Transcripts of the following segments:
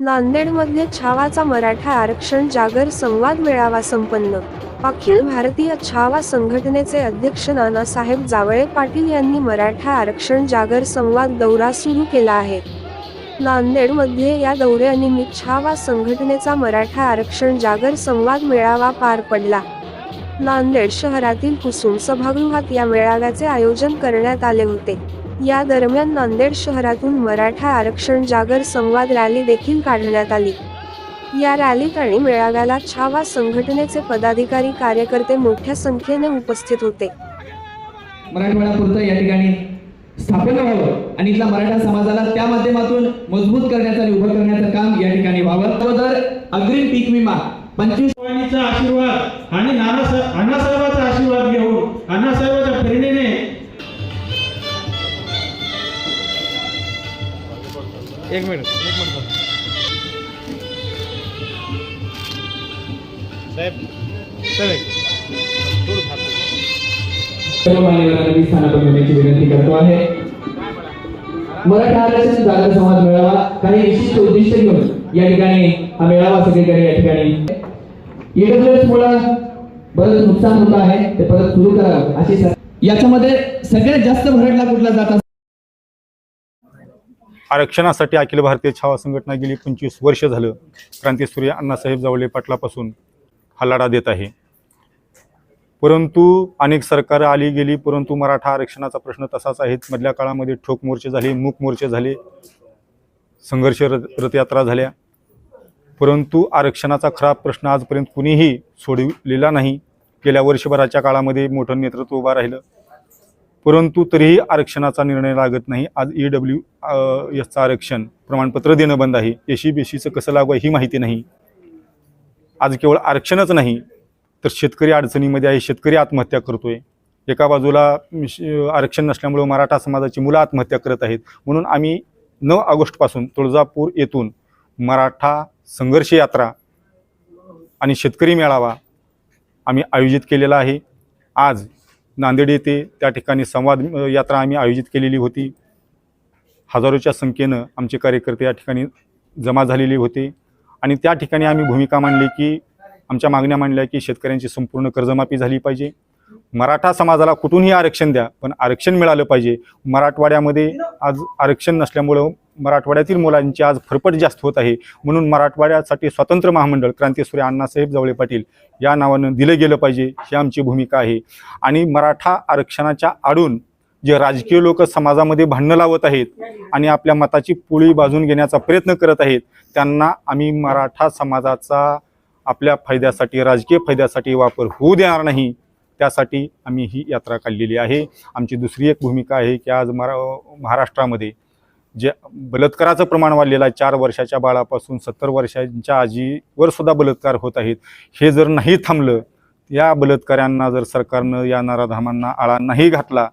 नांदेडमध्ये छावाचा मराठा आरक्षण जागर संवाद मेळावा संपन्न. अखिल भारतीय छावा संघटनेचे अध्यक्ष नानासाहेब जावळे पाटील यांनी मराठा आरक्षण जागर संवाद दौरा सुरू केला आहे. नांदेडमध्ये या दौऱ्यानिमित्त छावा संघटनेचा मराठा आरक्षण जागर संवाद मेळावा पार पडला. नांदेड शहरातील कुसुम सभागृहात या मेळाव्याचे आयोजन करण्यात आले होते. या दरम्यान नांदेड शहरातून मराठा आरक्षण जागर संवाद रॅली देखील काढण्यात आली. या रॅलीत आणि मेळाव्याला छावा संघटनेचे पदाधिकारी कार्यकर्ते मोठ्या संख्येने उपस्थित होते. मराठवाड्यापुरतं या ठिकाणी स्थापन व्हावं आणि इथल्या मराठा समाजाला त्या माध्यमातून मजबूत करण्याचं आणि उभं करण्याचं काम या ठिकाणी व्हावं. अगोदर अग्रिम पीक विमा पंचवीस आशीर्वाद आणि आशीर्वाद घेऊन अण्णासाहेबाच्या प्रेरणेने एक मिनिट एक मिनिट साहेब सर्व विनंती करतो आहे मराठा आरक्षण जागर मेळावा काही विशिष्ट उद्दिष्ट घेऊन या ठिकाणी हा मेळावा सगळीकडे या ठिकाणी. ईडब्ल्यूएस मुळे बरंच नुकसान होत आहे ते परत सुरू करावं अशी याच्यामध्ये सगळ्यात जास्त भरडला कुठला जात आरक्षणासाठी अखिल भारतीय छावा संघटना गेली पंचवीस वर्ष झालं. क्रांतीसूर्य अण्णासाहेब जावळे पाटलापासून हा लढा देत आहे. परंतु अनेक सरकारं आली गेली परंतु मराठा आरक्षणाचा प्रश्न तसाच आहे. मधल्या काळामध्ये ठोक मोर्चे झाले मूक मोर्चे झाले संघर्ष रथ रथयात्रा झाल्या. परंतु आरक्षणाचा खरा प्रश्न आजपर्यंत कुणीही सोडविलेला नाही. गेल्या वर्षभराच्या काळामध्ये मोठं नेतृत्व उभं राहिलं. परंतु तरीही आरक्षणाचा निर्णय लागत नाही. आज ई डब्ल्यू एसचं आरक्षण प्रमाणपत्र देणं बंद आहे. एशी बेशीचं कसं लागू आहे ही माहिती नाही. आज केवळ आरक्षणच नाही तर शेतकरी अडचणीमध्ये आहे. शेतकरी आत्महत्या करतोय. एका बाजूला आरक्षण नसल्यामुळं मराठा समाजाची मुलं आत्महत्या करत आहेत. म्हणून आम्ही नऊ ऑगस्टपासून तुळजापूर येथून मराठा संघर्ष यात्रा आणि शेतकरी मेळावा आम्ही आयोजित केलेला आहे. आज नांदेड येथे त्या ठिकाणी संवाद यात्रा आम्ही आयोजित केलेली होती. हजारोच्या संख्येनं आमचे कार्यकर्ते या ठिकाणी जमा झालेले होते. आणि त्या ठिकाणी आम्ही भूमिका मांडली की आमच्या मागण्या मांडल्या की शेतकऱ्यांची संपूर्ण कर्जमाफी झाली पाहिजे. मराठा समाजाला कुठूनही आरक्षण द्या पण आरक्षण मिळालं पाहिजे. मराठवाड्यामध्ये आज आरक्षण नसल्यामुळं मराठवाड्यातील मुलांची आज फरफट जास्त होत आहे. म्हणून मराठवाड्यासाठी स्वतंत्र महामंडळ क्रांतीसूर्य अण्णासाहेब जवळे पाटील या नावानं दिलं गेलं पाहिजे ही आमची भूमिका आहे. आणि मराठा आरक्षणाच्या आडून जे राजकीय लोक समाजामध्ये भांडणं लावत आहेत आणि आपल्या मताची पोळी बाजून घेण्याचा प्रयत्न करत आहेत त्यांना आम्ही मराठा समाजाचा आपल्या फायद्यासाठी राजकीय फायद्यासाठी वापर होऊ देणार नाही त्यासाठी आम्ही ही यात्रा काढलेली आहे. आमची दुसरी एक भूमिका आहे की आज मरा महाराष्ट्रामध्ये जे बलात्काराचं प्रमाण वाढलेलं आहे चार वर्षाच्या बाळापासून सत्तर वर्षांच्या आजीवर सुद्धा बलात्कार होत आहेत. हे जर नाही थांबलं या बलात्कारांना जर सरकारनं या नराधामांना आळा नाही घातला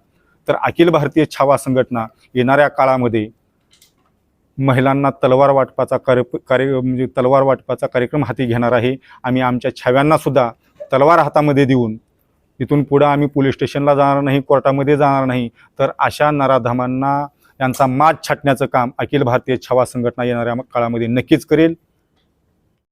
तर अखिल भारतीय छावा संघटना येणाऱ्या काळामध्ये महिलांना तलवार वाटपाचा कार्य कार्य म्हणजे तलवार वाटपाचा कार्यक्रम हाती घेणार आहे. आम्ही आमच्या छाव्यांना सुद्धा तलवार हातामध्ये देऊन इथून पुढं आम्ही पोलीस स्टेशनला जाणार नाही कोर्टामध्ये जाणार नाही तर अशा नराधामांना यांचा मात छाटण्याचं काम अखिल भारतीय छवा संघटना येणाऱ्या काळामध्ये नक्कीच करेल.